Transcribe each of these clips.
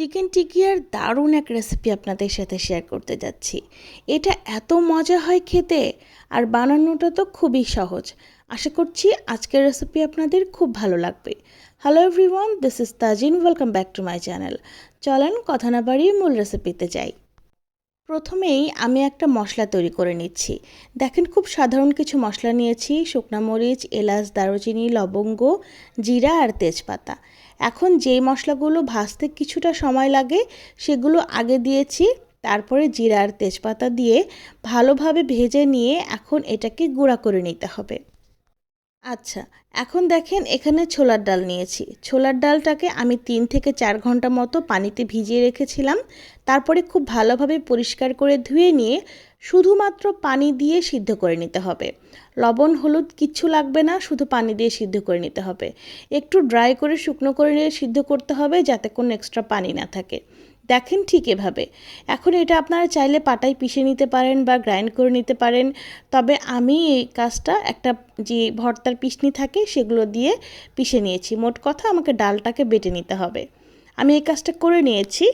Chicken টিকিয়ার দারুণ এক recipe আপনাদের সাথে শেয়ার করতে যাচ্ছি। এটা এত মজা হয় খেতে আর বানানোটা তো খুবই সহজ। আশা করছি আজকের রেসিপি আপনাদের খুব ভালো লাগবে। Hello everyone this is Tajin welcome back to my channel চলেন কথা না বাড়িয়ে মূল রেসিপিতে যাই। প্রথমেই আমি একটা মশলা তৈরি করে নিচ্ছি। দেখেন খুব সাধারণ কিছু মশলা নিয়েছি। শুকনা মরিচ, এলাচ, দারুচিনি, লবঙ্গ, জিরা আর তেজপাতা। এখন যেই মশলাগুলো ভাজতে কিছুটা সময় লাগে, সেগুলো আগে দিয়েছি, তারপরে জিরার তেজপাতা দিয়ে ভালোভাবে ভেজে নিয়ে এখন এটাকে গুঁড়া করে নিতে হবে। আচ্ছা এখন দেখেন এখানে ছোলার ডাল নিয়েছি। ছোলার ডালটাকে আমি তিন থেকে চার ঘণ্টা মতো পানিতে ভিজিয়ে রেখেছিলাম। তারপরে খুব ভালোভাবে পরিষ্কার করে ধুয়ে নিয়ে শুধুমাত্র পানি দিয়ে সিদ্ধ করে নিতে হবে। লবণ, হলুদ কিচ্ছু লাগবে না, শুধু পানি দিয়ে সিদ্ধ করে নিতে হবে। একটু ড্রাই করে শুকনো করে নিয়ে সিদ্ধ করতে হবে যাতে কোনো এক্সট্রা পানি না থাকে। দেখেন ঠিক এভাবে। এখন এটা আপনারা চাইলে পাটায় পিষে নিতে পারেন বা গ্রাইন্ড করে নিতে পারেন। তবে আমি এই কাজটা একটা যে ভর্তার পিসনি থাকে সেগুলো দিয়ে পিষে নিয়েছি। মোট কথা আমাকে ডালটাকে বেটে নিতে হবে। আমি এই কাজটা করে নিয়েছি।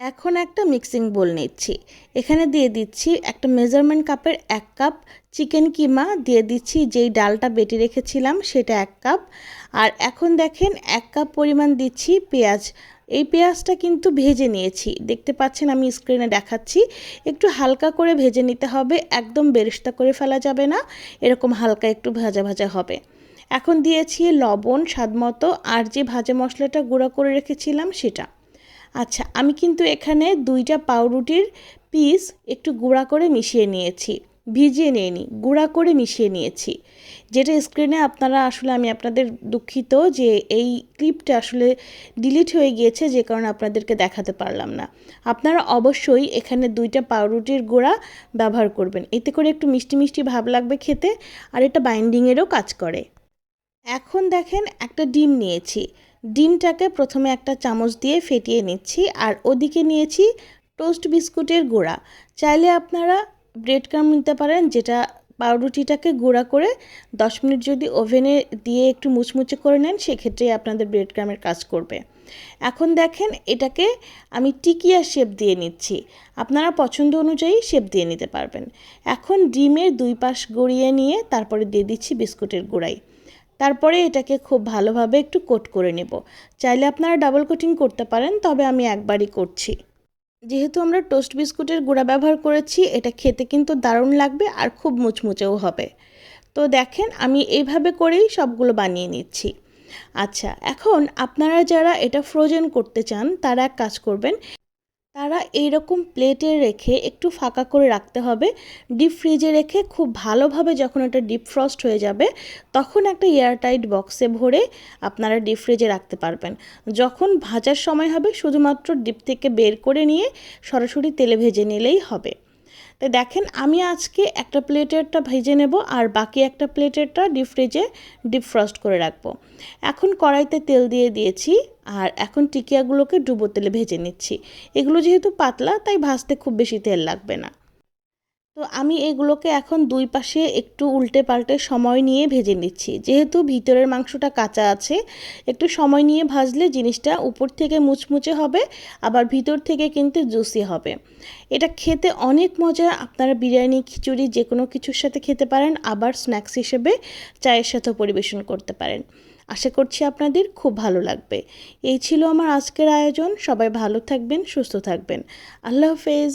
এখন একটা মিক্সিং বোল নিচ্ছি। এখানে দিয়ে দিচ্ছি একটা মেজারমেন্ট কাপের এক কাপ চিকেন কিমা। দিয়ে দিচ্ছি যেই ডালটা বেটে রেখেছিলাম সেটা এক কাপ। আর এখন দেখেন এক কাপ পরিমাণ দিচ্ছি পেঁয়াজ এই পেঁয়াজটা কিন্তু ভেজে নিয়েছি। দেখতে পাচ্ছেন আমি স্ক্রিনে দেখাচ্ছি। একটু হালকা করে ভেজে নিতে হবে, একদম বেরেস্তা করে ফেলা যাবে না, এরকম হালকা একটু ভাজা ভাজা হবে। এখন দিয়েছি লবণ স্বাদমতো আর যে ভাজা মশলাটা গুঁড়ো করে রেখেছিলাম সেটা। আচ্ছা আমি কিন্তু এখানে দুইটা পাউরুটির পিস একটু গুঁড়া করে মিশিয়ে নিয়েছি। ভিজিয়ে নিইনি, গুঁড়া করে মিশিয়ে নিয়েছি। যেটা স্ক্রিনে আপনারা আসলে, আমি আপনাদের দুঃখিত যে এই ক্লিপটা আসলে ডিলিট হয়ে গিয়েছে, যে কারণে আপনাদেরকে দেখাতে পারলাম না। আপনারা অবশ্যই এখানে দুইটা পাউরুটির গুঁড়া ব্যবহার করবেন। এতে করে একটু মিষ্টি মিষ্টি ভাব লাগবে খেতে, আর এটা বাইন্ডিংয়েরও কাজ করে। এখন দেখেন, একটা ডিম নিয়েছি। ডিমটাকে প্রথমে একটা চামচ দিয়ে ফেটিয়ে নিচ্ছি, আর ওদিকে নিয়েছি টোস্ট বিস্কুটের গুঁড়া। চাইলে আপনারা ব্রেড ক্রাম নিতে পারেন, যেটা পাউরুটিটাকে গুঁড়া করে দশ মিনিট যদি ওভেনে দিয়ে একটু মুচমুচে করে নেন, সেক্ষেত্রেই আপনাদের ব্রেড ক্রামের কাজ করবে। এখন দেখেন এটাকে আমি টিকিয়া শেপ দিয়ে নিচ্ছি। আপনারা পছন্দ অনুযায়ী শেপ দিয়ে নিতে পারবেন। এখন ডিমের দুই পাশ গড়িয়ে নিয়ে তারপরে দিয়ে দিচ্ছি বিস্কুটের গুঁড়াই। তারপরে এটাকে খুব ভালোভাবে একটু কোট করে নেব। চাইলে আপনারা ডাবল কোটিং করতে পারেন, তবে আমি একবারই করছি। যেহেতু আমরা টোস্ট বিস্কুটের গুঁড়া ব্যবহার করেছি, এটা খেতে কিন্তু দারুণ লাগবে আর খুব মুচমুচেও হবে। তো দেখেন, আমি এইভাবে করেই সবগুলো বানিয়ে নিচ্ছি। আচ্ছা এখন আপনারা যারা এটা ফ্রোজেন করতে চান, তারা এক কাজ করবেন তারা এইরকম প্লেটে রেখে একটু ফাঁকা করে রাখতে হবে। ডিপ ফ্রিজে রেখে খুব ভালোভাবে যখন এটা ডিপ ফ্রস্ট হয়ে যাবে, তখন একটা এয়ারটাইট বক্সে ভরে আপনারা ডিপ ফ্রিজে রাখতে পারবেন। যখন ভাজার সময় হবে, শুধুমাত্র ডিপ থেকে বের করে নিয়ে সরাসরি তেলে ভেজে নিলেই হবে। দেখেন, আমি আজকে একটা প্লেটেরটা ভেজে নেব আর বাকি একটা প্লেটেরটা ডিপ ফ্রিজে ডিপ ফ্রস্ট করে রাখব। এখন কড়াইতে তেল দিয়ে দিয়েছি আর এখন টিকিয়াগুলোকে ডুবো তেলে ভেজে নিচ্ছি। এগুলো যেহেতু পাতলা, তাই ভাজতে খুব বেশি তেল লাগবে না। তো আমি এগুলোকে এখন দুই পাশে একটু উল্টে পাল্টে সময় নিয়ে ভেজে নিচ্ছি। যেহেতু ভিতরের মাংসটা কাঁচা আছে, একটু সময় নিয়ে ভাজলে জিনিসটা উপর থেকে মুচমুচে হবে, আবার ভিতর থেকে কিন্তু জুসি হবে। এটা খেতে অনেক মজা, আপনারা বিরিয়ানি, খিচুড়ি যে কোনো কিছুর সাথে খেতে পারেন, আবার স্ন্যাক্স হিসেবে চায়ের সাথেও পরিবেশন করতে পারেন। আশা করছি আপনাদের খুব ভালো লাগবে। এই ছিল আমার আজকের আয়োজন, সবাই ভালো থাকবেন, সুস্থ থাকবেন। আল্লাহ হাফেজ।